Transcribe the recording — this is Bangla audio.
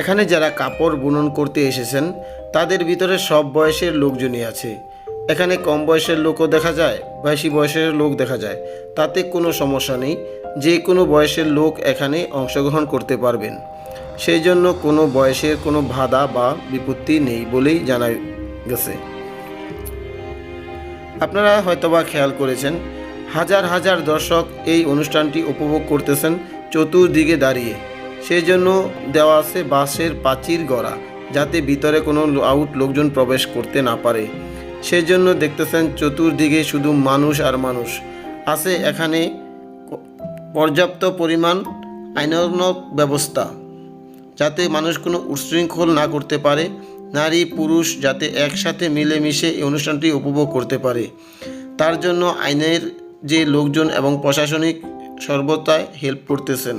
এখানে যারা কাপড় বুনন করতে এসেছেন, তাদের ভিতরে সব বয়সের লোকজনই আছে। এখানে কম বয়সের লোকও দেখা যায়, বেশি বয়সের লোক দেখা যায়। তাতে কোনো সমস্যা নেই, যে কোনো বয়সের লোক এখানে অংশগ্রহণ করতে পারবেন। সেই জন্য কোনো বয়সের কোনো বাধা বা বিপত্তি নেই বলেই জানা গেছে। আপনারা হয়তোবা খেয়াল করেছেন, হাজার হাজার দর্শক এই অনুষ্ঠানটি উপভোগ করতেছেন চতুর্দিকে দাঁড়িয়ে। সেই জন্য দেওয়া আছে বাঁশের প্রাচীর গড়া, যাতে ভিতরে কোনো আউট লোকজন প্রবেশ করতে না পারে। সেই জন্য দেখতেছেন চতুর্দিকে শুধু মানুষ আর মানুষ। আছে এখানে পর্যাপ্ত পরিমাণ আইনানুগ ব্যবস্থা, যাতে মানুষ কোনো উচ্ছৃঙ্খল না করতে পারে। নারী, পুরুষ যাতে একসাথে মিলেমিশে এই অনুষ্ঠানটি উপভোগ করতে পারে। তার জন্য আইনের যে লোকজন এবং প্রশাসনিক সর্বতায় হেল্প করতেছেন।